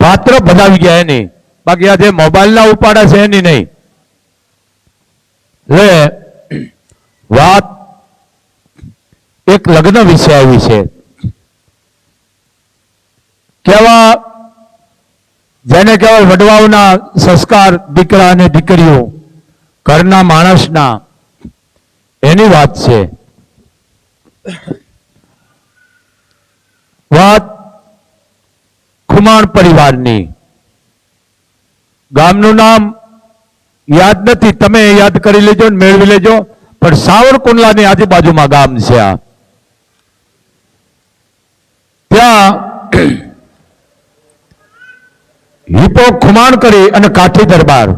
પાત્ર બનાવી ગયા એની. બાકી આ જે મોબાઈલના ઉપાડા છે એની નહીં. એટલે વાત એક લગ્ન વિશે આવી છે. કેવા, જેને કહેવાય વડવાઓના સંસ્કાર દીકરા અને દીકરીઓ, ઘરના માણસના, એની વાત છે. વાત ખુમાણ પરિવારની. ગામનું નામ યાદ નથી, તમે યાદ કરી લેજો ને મેળવી લેજો, પણ સાવરકુંડલાની આજુબાજુમાં ગામ છે આ. ત્યાં હિપો ખુમાણ કરી અને કાઠી દરબાર.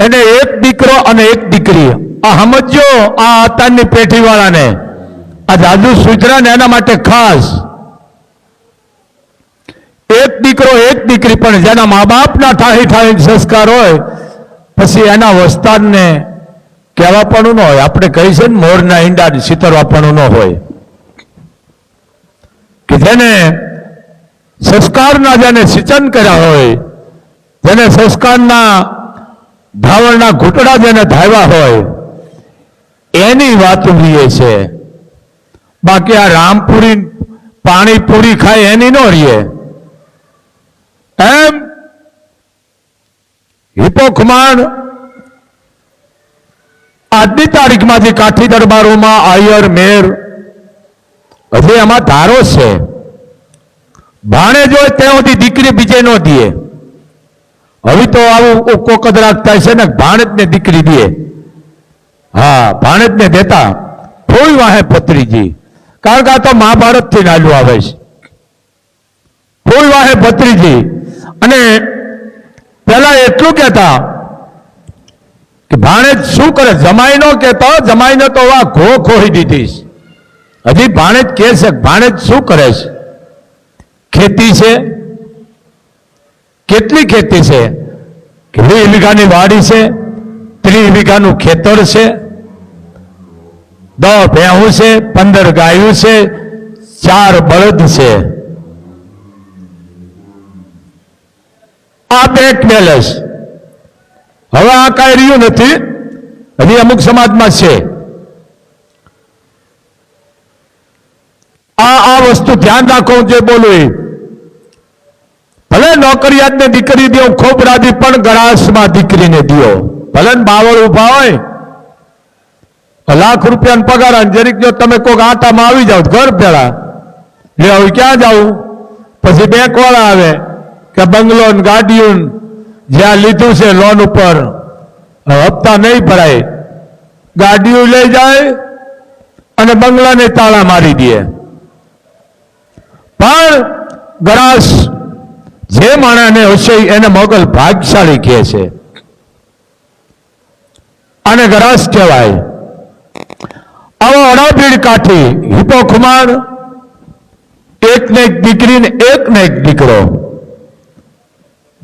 એને એક દીકરો અને એક દીકરી. આ સમજો આ અત્યારની પેઢી વાળાને આ જાદુ સૂચના ને એના માટે ખાસ. એક દીકરો, એક દીકરી, પણ જેના મા બાપના ઠાહી ઠાહી સંસ્કાર હોય, પછી એના વસ્તારને કહેવાપણું ન હોય. આપણે કહી છે ને, મોરના ઈંડા સિતરવાપણું ન હોય. કે જેને સંસ્કારના જેને સિંચન કર્યા હોય, જેને સંસ્કારના ધાવણના ઘૂંટડા જેને ધાવ્યા હોય, એની વાત રીએ છે બાકી આ રામપુરી પાણીપુરી ખાય એની ન રીએ એમ? હિપોખમાણ આજની તારીખમાંથી કાઠી દરબારોમાં આયર મેર, હજી એમાં ધારો છે. ભાણે જો ત્યાં સુધી દીકરી બીજે ન દે હવે તો આવું કોકદ થાય છે ને ભાણેજને દીકરી દે હા ભાણેજને દેતા. થોડી વાહે ભત્રીજી. કારણ કે આ તો મહાભારતથી નાલું આવે છે. થોડી વાહે ભત્રીજી. અને પેલા એટલું કહેતા કે ભાણેજ શું કરે? જમાઈ નો કહેતો જમાઈને તો આ ઘો ખોઈ દીધીશ. હજી ભાણેજ કહે છે, ભાણેજ શું કરે છે? ખેતી છે? કેટલી ખેતી છે? વીસ વીઘાની વાડી છે? ત્રીસ વીઘાનું ખેતર છે? દસ ભેહું છે? પંદર ગાયું છે? ચાર બળદ છે? આ બેંક બેલેન્સ હવે આ કાંઈ રહ્યું નથી. હજી અમુક સમાજમાં છે. આ આ વસ્તુ ધ્યાન રાખો જે બોલું એ. ભલે નોકરિયાતને દીકરી દો ખૂબ રાધી પણ ગળાસમાં દીકરીને દો ભલે બાવળ ઊભા હોય લાખ રૂપિયાનો પગાર જરીક જો તમે કોઈક આટામાં આવી જાઓ, ઘર પેલા લે, હવે ક્યાં જાવું પછી બેંક વાળા આવે. કે બંગલો ગાડીયું જ્યાં લીધું છે લોન ઉપર. હપ્તા નહીં ભરાય. ગાડીઓ લઈ જાય અને બંગલાને તાળા મારી દે. પણ ગરાસ જે માણસને હશે એને મોગલ ભાગશાળી કહે છે. અને ગરાસ કહેવાય. આવો અડાભીડ કાઠી હિપો ખુમાર એક ને એક દીકરી ને એક ને એક દીકરો.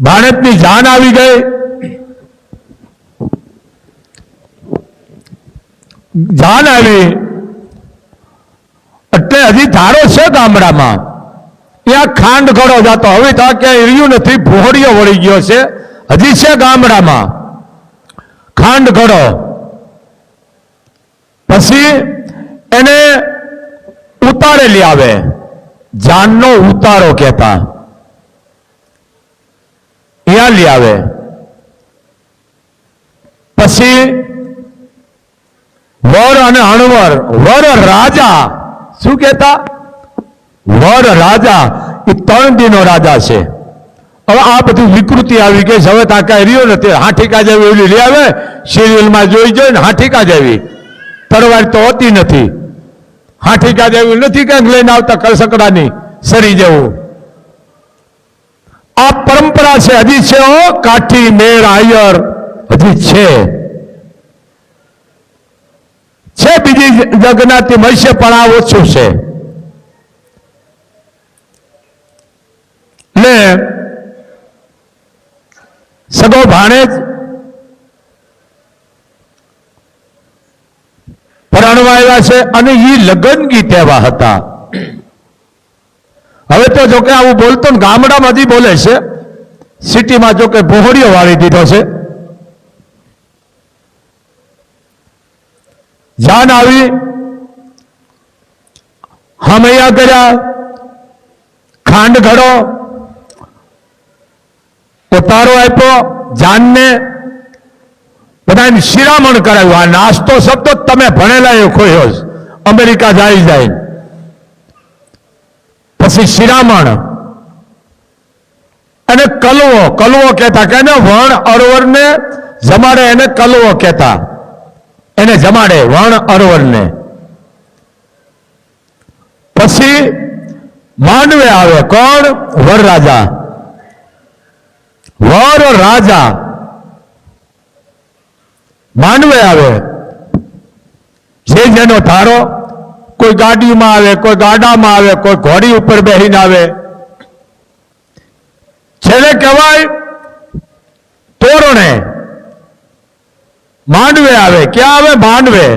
ભાણેજની જાન આવી ગઈ. જાન આવી. એટલે હજી ધારો છે ગામડામાં. ત્યાં ખાંડ ઘડો જતો. હવે તો ક્યાંય રહ્યું નથી ભોહડીઓ વળી ગયો છે. હજી છે ગામડામાં. ખાંડ ઘડો. પછી એને ઉતારેલી આવે. જાનનો ઉતારો કહેતા. અહીંયા લઈ આવે. પછી વર અને અણવર. વર રાજા. શું કહેતા? વર રાજા. એ ત્રણ દિનો રાજા છે. હવે આ બધું વિકૃતિ આવી ગઈ હવે તો આ રહ્યો નથી. હાઠીકા જેવી ઓલી લઈ આવે, સિરિયલમાં જોઈ જોઈને હાઠીકા જેવી. તરવાર તો હોતી નથી. હાઠીકા જેવી નથી ક્યાંક લઈને આવતા કળસકડાની સરી જેવું. આ પરંપરા છે. હજી છે કાઠી મેર આયર. હજી છે. છે બીજી જગનાથી મળશે પણ આ ઓછું છે. ને સગો ભાણેજ પરણવા આવ્યા છે અને એ લગ્ન ગીત એવા હતા. તો જોકે આવું બોલતો ને ગામડામાં હજી બોલે છે. સિટીમાં જોકે ભોહડીઓ વાળી દીધો છે. જાન આવી. હમૈયા કર્યા. ખાંડ ઘડો. ઉતારો આપ્યો જાનને. બધાને શિરામણ કરાવ્યું આ નાસ્તો શબ્દ તમે ભણેલા એ ખોયો. અમેરિકા જાય જાય પછી શિરામણ. અને કલવો કલવો કહેતા કે વણ અરવરને જમાડે એને કલવો કહેતા. એને જમાડે વણ અરવરને. પછી માંડવે આવે. કોણ? વરરાજા વર રાજા. માંડવે આવે. જે જેનો ધારો કોઈ ગાડીમાં આવે, કોઈ ગાડામાં આવે, કોઈ ઘોડી ઉપર બેસીને આવે. છેલ્લે કહેવાય, તોરણે માંડવે આવે. ક્યાં આવે? માંડવે.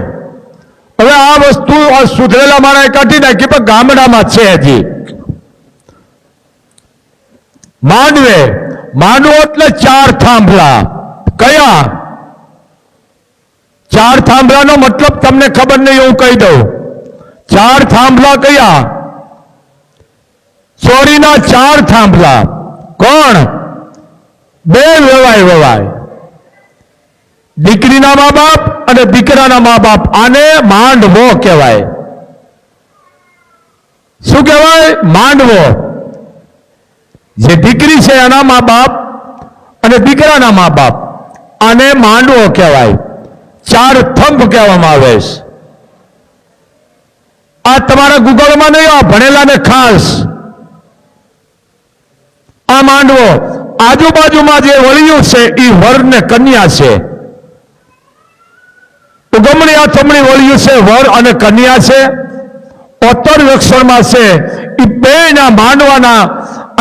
હવે આ વસ્તુ સુધરેલા મારા કાઢી નાખી, પણ ગામડામાં છે હજી. માંડવે. માંડવો એટલે ચાર થાંભલા. કયા? ચાર થાંભલાનો મતલબ તમને ખબર નહીં, હું કહી દઉં. ચાર થાંભલા કયા? ચોરીના ચાર થાંભલા. કોણ? બે વેવાય વેવાય. દીકરીના મા બાપ અને દીકરાના મા બાપ આને માંડવો કહેવાય. શું કહેવાય? માંડવો. જે દીકરી છે એના મા બાપ અને દીકરાના મા બાપ આને માંડવો કહેવાય. ચાર થંભ કહેવામાં આવે છે. આ તમારા ગૂગલમાં નહીં, આ ભણેલાને ખાસ. આ માંડવો આજુબાજુમાં જે વળિયું છે એ વર ને કન્યા છે. ઉગમણી આથમણી વળિયું છે, વર અને કન્યા છે. ઓતર લક્ષણમાં છે એ બેના માંડવાના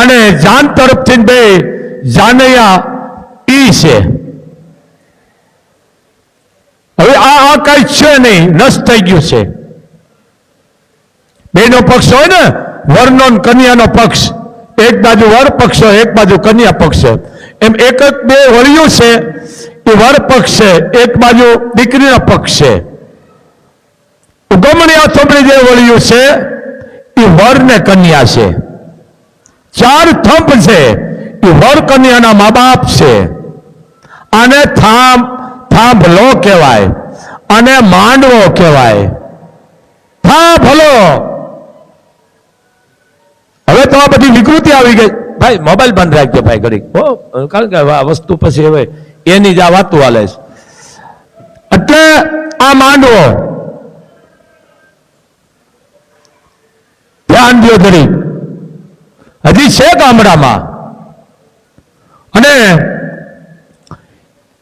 અને જાન તરફથી બે જાનૈયા ઈ છે. હવે આ આ કઈ છે નહીં, નષ્ટ થઈ ગયું છે. બેનો પક્ષ હોય ને, વરનો કન્યાનો પક્ષ. એક બાજુ વર પક્ષ એક બાજુ કન્યા પક્ષ હોય. એમ એક જ બે વળિયું છે, એ વર પક્ષ છે, એક બાજુ દીકરીનો પક્ષ છે. ઉગમણી અથમણી જે વળિયું છે, એ વર ને કન્યા છે. ચાર થંપ છે, એ વર કન્યાના મા બાપ છે. આને થાંભ થાંભલો કહેવાય. અને માંડવો કહેવાય. થાંભલો હવે તો આ બધી વિકૃતિ આવી ગઈ. ભાઈ મોબાઈલ બંધ રાખજો ભાઈ ઘડી હો કારણ કે આ વસ્તુ પછી હવે એની જ આ વાતો હાલે છે. એટલે આ માંડવો. ધ્યાન દો ઘડી હજી છે ગામડામાં. અને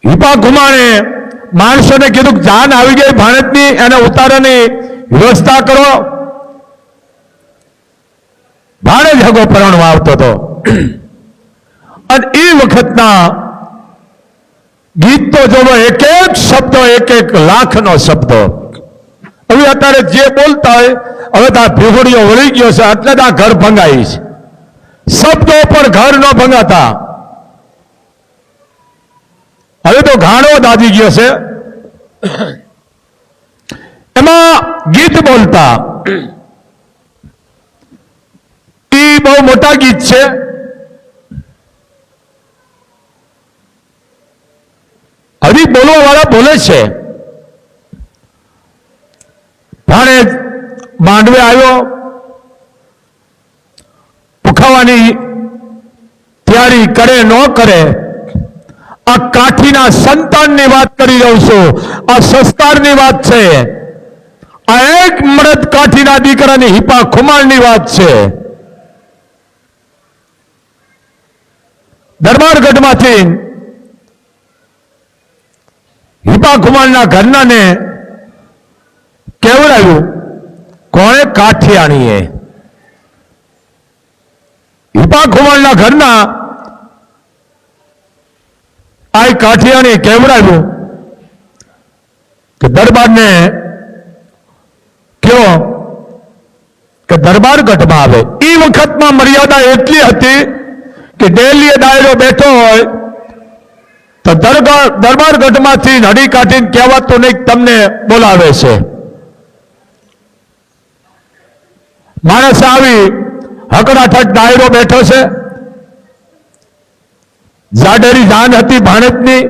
હિપા કુમારે માણસોને કીધું જાન આવી ગઈ ભાણેજની એને ઉતારવાની વ્યવસ્થા કરો. ભાડે જગો પરણવા આવતો હતો. અને એ વખતના ગીત તો જોવો એક એક શબ્દ, એક એક લાખનો શબ્દ. હવે અત્યારે જે બોલતા હોય, હવે તો આ વળી ગયો છે, એટલે તો આ ઘર ભંગાઈ છે. શબ્દો પણ ઘર ન ભંગાતા. હવે તો ઘાણો દાદી ગયો છે. એમાં ગીત બોલતા. એ બહુ મોટા ગીત છે. હરી બોલવા વાળા બોલે છે. ભાણે માંડવે આવ્યો. પુખાવાની તૈયારી કરે ન કરે. આ કાઠીના સંતાનની વાત કરી રહ્યો છું. આ સંસ્કારની વાત છે. આ એક મૃત કાઠીના દીકરાની હિપા ખુમાણની વાત છે. દરબારગઢમાંથી હિપા ખુમાણના ઘરનાને કેવડાવ્યું? કોણે કાઠિયાણીએ? હિપા ખુમાણના ઘરના આ કાઠિયાણી કેવડાવ્યું કે દરબારને કયો કે દરબાર ગઢમાં આવે. એ વખતમાં મર્યાદા એટલી હતી કે ડેલીએ ડાયરો બેઠો હોય, તો દરબારગઢમાંથી દરબાર ગઢમાંથી નડી કાઢીને કહેવાતું નહીં, તમને બોલાવે છે. માણસ આવી, હકડાઠક ડાયરો બેઠો છે. જાડેરી જાન હતી ભાણેજની.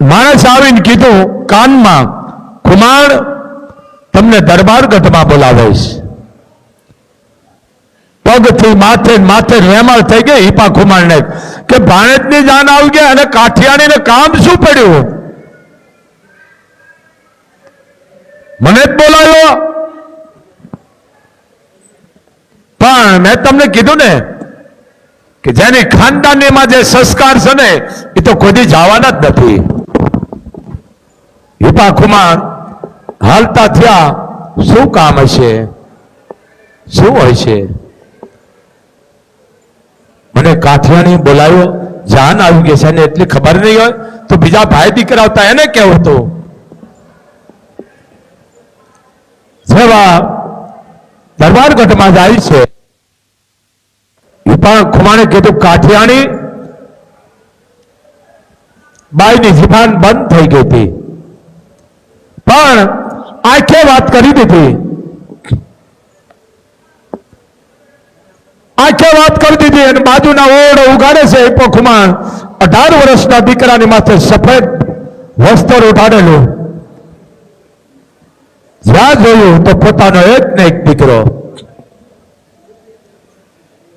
માણસ આવીને કીધું, કાનમાં, કુમાર, તમને દરબાર ગઢમાં બોલાવીશ. પગથી માથે માથે રેમાળ થઈ ગઈ હિપા કુમારને કે ભાણેજની જાન આવી ગઈ અને કાઠિયાણીને કામ શું પડ્યું? મને જ બોલાયો. પણ મેં તમને કીધું ને કે જેની ખાનદાનીમાં જે સંસ્કાર છે ને, એ તો કોઈ જવાના જ નથી. હિપા કુમાર હાલતા થયા શું કામ હશે? શું હોય છે? મને કાઠિયાણી બોલાવ્યો જાન આવી ગઈ છે, એને એટલી ખબર નહીં હોય, તો બીજા ભાઈ દીકરા હતા એને કેવો હતું? દરબાર ગઢમાં જાય છે. પણ ખુમાણે કીધું કાઠિયાણી બાઈની જીભાન બંધ થઈ ગઈ હતી. પણ આખે વાત કરી દીધી. આંખે વાત કરી દીધી અને બાજુના ઓરડો ઉગાડે છે ખુમાણ અઢાર વર્ષના દીકરાની માથે સફેદ વસ્ત્ર ઉઠાડેલું. જ્યાં જોયું તો પોતાનો એક ને એક દીકરો.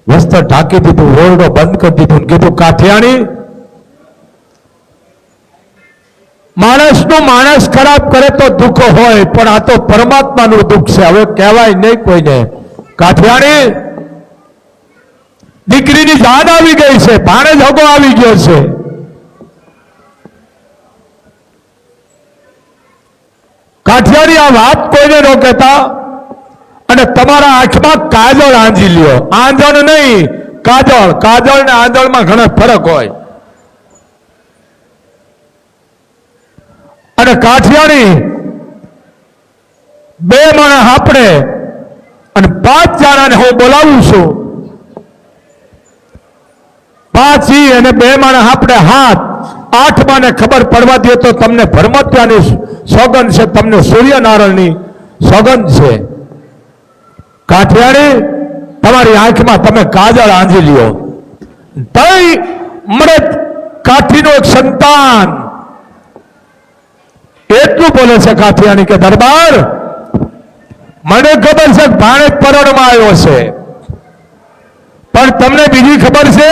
વસ્ત્ર ઢાંકી દીધું, ઓરડો બંધ કરી દીધું કીધું, કાઠિયાણી, માણસનું માણસ ખરાબ કરે તો દુઃખ હોય, પણ આ તો પરમાત્માનું દુઃખ છે. હવે કહેવાય નહીં કોઈને. કાઠિયાણી દીકરીની જાન આવી ગઈ છે, ભાણે હગો આવી ગયો છે. કાઠિયાણી આ વાત કોઈને ન અને તમારા આંખમાં કાજળ આંજી લ્યો. આંજણ નહીં, કાજળ. કાજળ ને આંજળમાં ઘણો ફરક હોય. અને કાઠિયાણી બે માણસ આપણે અને પાંચ જણાને હું બોલાવું છું. ઈ અને બે માણસ આપણે હાથ આઠ માને ખબર પડવા દે તો તમને ભરમત્યાની સોગંદ છે, તમને સૂર્યનારાયણની સોગંદ છે. કાઠિયાણી તમારી આંખમાં તમે કાજળ આંજી લ્યો. તઈ મળે કાઠીનો એક સંતાન. એટલું બોલે છે કાઠિયાણી કે, દરબાર, મને ખબર છે ભાણે પરણમાં આવ્યો છે. પણ તમને બીજી ખબર છે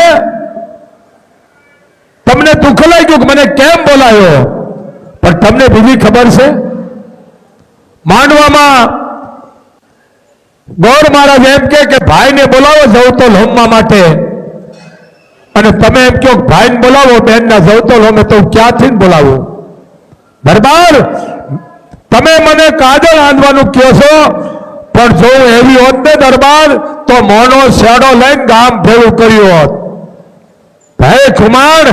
તમને દુઃખ લાગ્યું કે મને કેમ બોલાયો? પણ તમને બીજી ખબર છે? માંડવામાં ગૌર મહારાજ એમ કે ભાઈને બોલાવો જવતોલ હોમવા માટે. અને તમે એમ કહો ભાઈને બોલાવો, બેનના જવતોલ હોમે તો ક્યાંથી બોલાવું? બરાબર તમે મને કાજલ આંધવાનું કહો છો, પણ જો એવી હોત ને દરબાર, તો મોનો શેડો લઈને ગામ ભેળું કર્યું હોત. ભાઈ ખુમાણ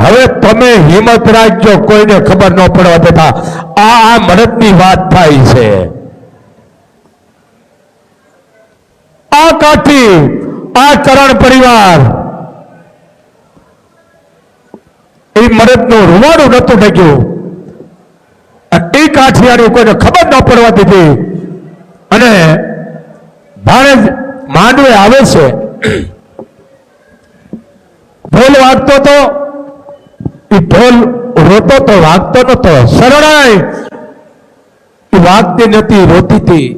હવે તમે હિંમત રાખજો, કોઈને ખબર ન પડવા દેતા. આ આ મરદની વાત થાય છે. આ કાઠી, આ ચરણ પરિવાર. એ મરદનું રૂવાડું નતું ઢગ્યું. એ કાઠિયાની કોઈને ખબર ન પડવા દીધી. અને ભાણેજ માંડવે આવે છે. ભૂલ વાગતો તો એ ઢોલ રોતો તો, વાગતો નતો, શરણાઈ. એ વાગતી નથી રોતી હતી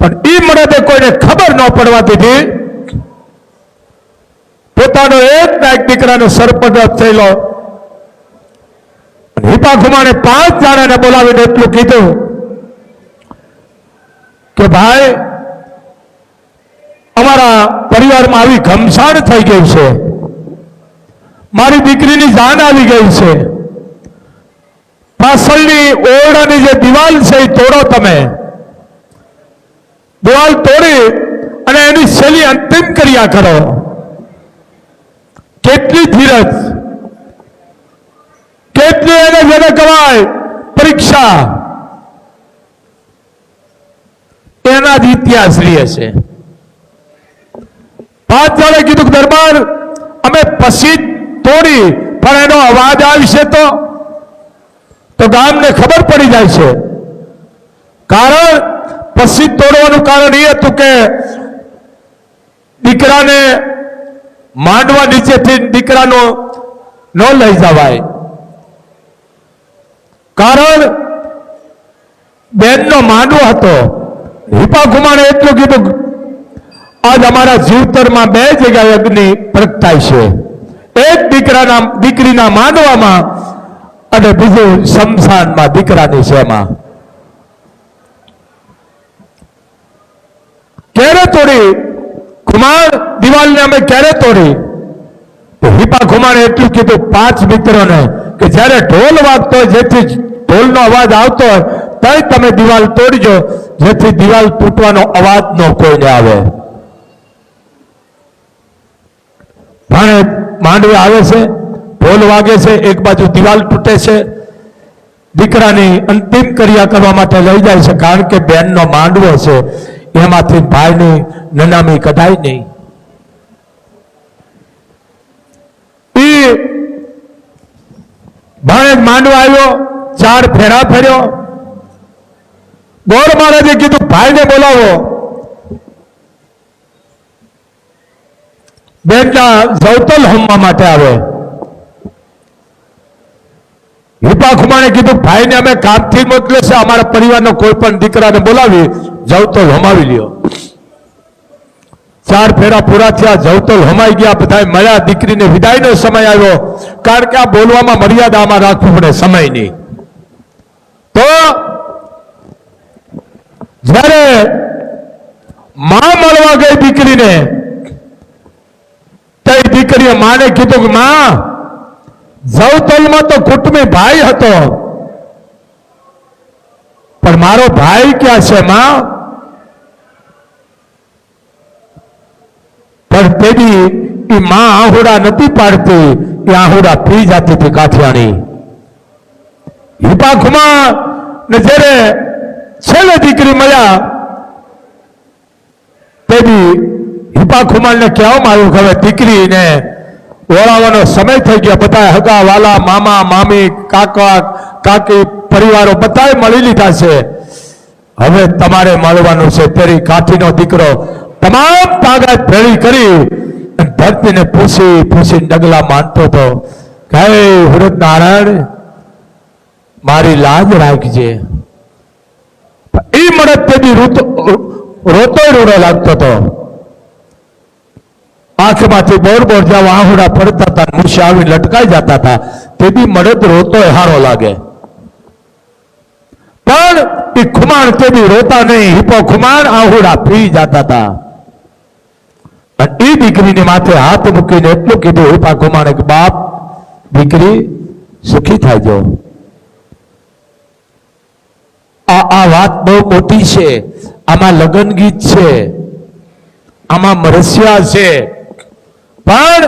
પણ એ મળે કોઈને ખબર ન પડવા દીધી. પોતાનો એક ના એક દીકરાનો સરપંચ થયેલો. હિપા ખુમાને પાંચ જણાને બોલાવીને એટલું કીધું કે ભાઈ, અમારા પરિવારમાં આવી ઘમસાણ થઈ ગઈ છે. મારી દીકરીની જાન આવી ગઈ છે. પાછળની ઓરડાની જે દિવાલ છે એ તોડો તમે. દિવાલ તોડી અને એની શૈલી અંતિમ ક્રિયા કરો. કેટલી ધીરજ. કેટલી એને જેને કહેવાય પરીક્ષા. એના જ ઇતિહાસ લઈએ છે પાંચ જણે કીધું દરબાર, અમે પછી તોડી પણ એનો અવાજ આવશે તો? તો ગામને ખબર પડી જાય છે. કારણ પછી તોડવાનું કારણ એ હતું કે દીકરાને માંડવા નીચેથી દીકરાનો ન લઈ જવાય. કારણ બેનનો માંડવો હતો. હિપા કુમારે એટલું કીધું, આજ અમારા જીવતરમાં બે જગ્યાએ અગ્નિ પ્રગટાય છે. એક દીકરાના દીકરીના માંડવામાં અને બીજું શમશાનમાં દીકરાની શેમાં ક્યારે તોડી? કુમાર દિવાલને અમે ક્યારે તોડી? હિપા કુમારે એટલું કીધું, પાંચ મિત્રોને કે જ્યારે ઢોલ વાગતો હોય, જેથી ઢોલનો અવાજ આવતો હોય, તય તમે દિવાલ તોડજો, જેથી દિવાલ તૂટવાનો અવાજ ન કોઈને આવે. માંડવે આવે છે, ઢોલ વાગે છે, એક બાજુ દિવાલ તૂટે છે. દીકરાની અંતિમ ક્રિયા કરવા માટે લઈ જાય છે, કારણ કે બેનનો માંડવો છે. એમાંથી ભાઈની નનામી કઢાય નહીં. એ ભાણે માંડવા આવ્યો, ચાર ફેરા ફેર્યો. ગોળ મહારાજે કીધું, ભાઈને બોલાવો. બેનના જવતલ હમવા માટે આવે. હિપા ખુમાણે કીધું, ભાઈને અમે કામથી મોકલે છે, અમારા પરિવારનો કોઈ પણ દીકરાને બોલાવી જવતલ હમાવી લ્યો. ચાર ફેરા પૂરા થયા જવતલ હમાઈ ગયા બધા મળ્યા, દીકરીને વિદાયનો સમય આવ્યો, કારણ કે આ બોલવામાં મર્યાદામાં રાખવું પડે સમયની. તો જ્યારે મા મળવા ગઈ દીકરીને તો એ દીકરીએ માને કીધું કે, માં, જવતલમાં તો કુટુંબી ભાઈ હતો. પણ મારો ભાઈ ક્યાં છે, માં? પણ તેની એ માં આહુડા નથી પાડતી, એ આહુડા પી જતી હતી કાઠિયાની હિપાખમાં ને જ્યારે છેલ્લે દીકરી મળ્યા, તેની હિપાખુમાનને કહેવામાં આવ્યું કે હવે દીકરીને ઓળાવવાનો સમય થઈ ગયો. બધા હગા, વાલા, મામા, મામી, કાકા, કાકી, પરિવારો બધાએ મળી લીધા છે. હવે તમારે મળવાનું છે તેરી કાઠીનો દીકરો. તમામ તાકાત ભેળી કરી ધરતીને પૂછી પૂછી ડગલા માનતો હતો. કે હૃદ નારાયણ, મારી લાજ રાખજે. એ મળત રોતો રોતો રોડો લાગતો હતો. આંખમાંથી બોર બોર જાવ આહુડા પડતા હતા મુશે આવી લટકાઈ જતા હતા. તેથી મળદ રોતો હારો લાગે. પણ એ ખુમાણ તેની રોતા નહીં હિપો ખુમાણ આહુડા પી જતા હતા. એ દીકરીને માથે હાથ મૂકીને એટલું કીધું હિપા ખુમાણ કે બાપ, દીકરી સુખી થાય જો. આ આ વાત બહુ મોટી છે. આમાં લગ્ન ગીત છે. આમાં મરસિયા છે. પણ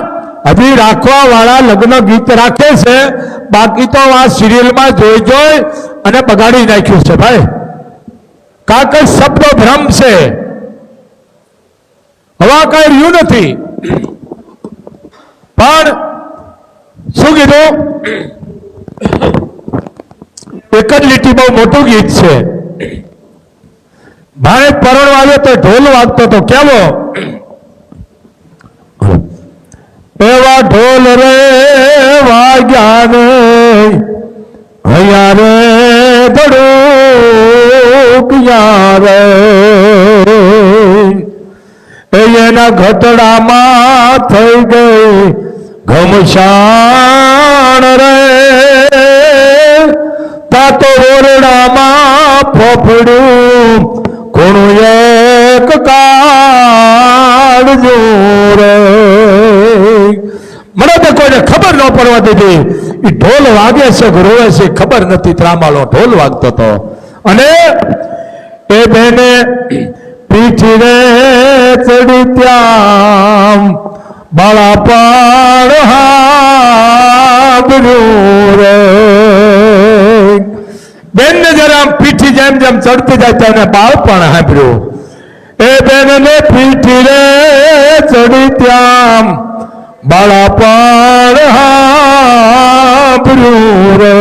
હજી રાખવા વાળા લગ્ન ગીત રાખે છે. બાકી તો આ સિરિયલમાં જોઈ જોઈ અને બગાડી નાખ્યું છે ભાઈ. કાંક શબ્દ ભ્રમ છે. હવા કઈ રહ્યું નથી. પણ શું કીધું? એક જ લીટી બહુ મોટું ગીત છે. ભારે પરણ વાગ્યો તો ઢોલ વાગતો તો કેવો એવા ઢોલ રે વાગ્યા ને હૈયા રે ધડુકિયા રે એ એના ઘટડામાં થઈ ગઈ ઘમશાણ રે. તા તો ઓરડામાં ફોફડ્યું કોણું એક કાળજો ન પડવા દીધી. એ ઢોલ વાગે છે, રોવે છે, ખબર નથી ત્રામાલો ઢોલ વાગતો હતો. અને એ બેને પીઠી રે ચડી ત્યાં બાળા પાડ રે. બેનને જરા પીઠી જેમ જેમ ચડતી જાય તેને બાળપણ પણ હાંભળ્યું. એ બેનને પીઠી રે ચડી ત્યાં બાળા પણ હાંભળ્યું રે.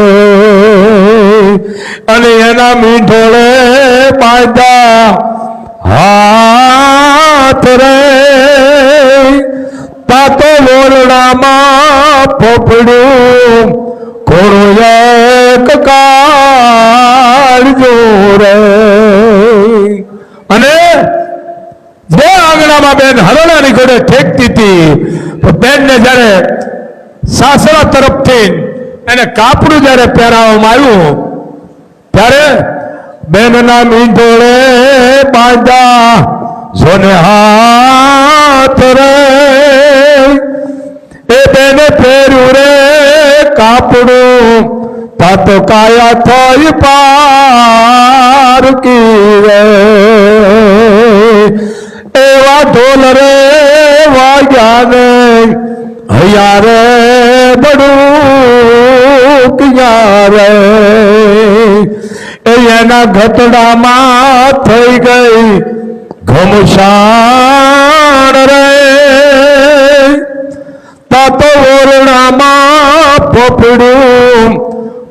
અને એના મીઠોળે બાંધા હાથ રે. તાતો ઓરડામાં ફોફડ્યું. ખોડો એક કાળજો રે. અને જે આંગણામાં બેન હરણાની નીકળે ઠેકતી હતી. તો બેનને જ્યારે સાસરા તરફથી એને કાપડું જ્યારે પહેરાવવામાં આવ્યું, ત્યારે બેનના મીંઢોળે બાંધા સોને હાથ રે. એ બેને પહેર્યું રે કાપડું તાતો કાયા થઈ પારકી હૈયા રે બડું કિયા રે એ એના ઘટડામાં થઈ ગઈ ઘમશાણ રે. તાતો ઓરણામાં પોપડું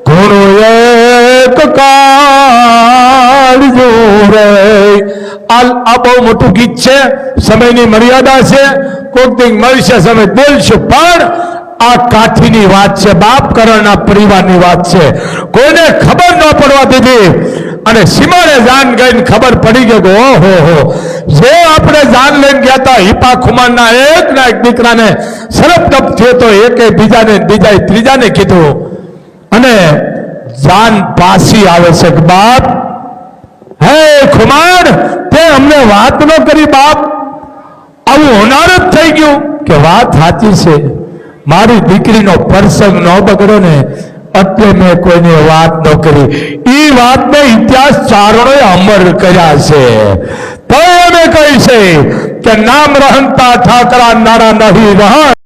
ઘોડું એક કાળજો રે આ બહુ મોટું ગીત છે, સમયની મર્યાદા છે, કોક દિન મળશે સમય બોલશું પણ આ કાઠીની વાત છે, બાપ કરણના પરિવારની વાત છે. કોઈને ખબર ન પડવા દીધી. અને સીમાડે જાન ગઈને ખબર પડી ગયો ઓહો હો. જે આપણે જાન લઈને ગયા હતા હિપા ખુમારના એક ના એક દીકરાને સરપ તપ થયો તો એકે બીજાને, બીજાએ ત્રીજાને કીધું. અને જાન પાસી આવે છે બાપ, હે ખુમાર તે અમને વાત ન કરી બાપ. આવું હોનાર જ થઈ ગયું કે વાત સાચી છે. મારી દીકરીનો પ્રસંગ ન બગડો ને એટલે મેં કોઈને વાત ન કરી. એ વાતને ઇતિહાસ ચારણો અમર કર્યા છે. તો અમે કહી છે કે નામ રહંતા ઠાકરા નારા નહીં રહન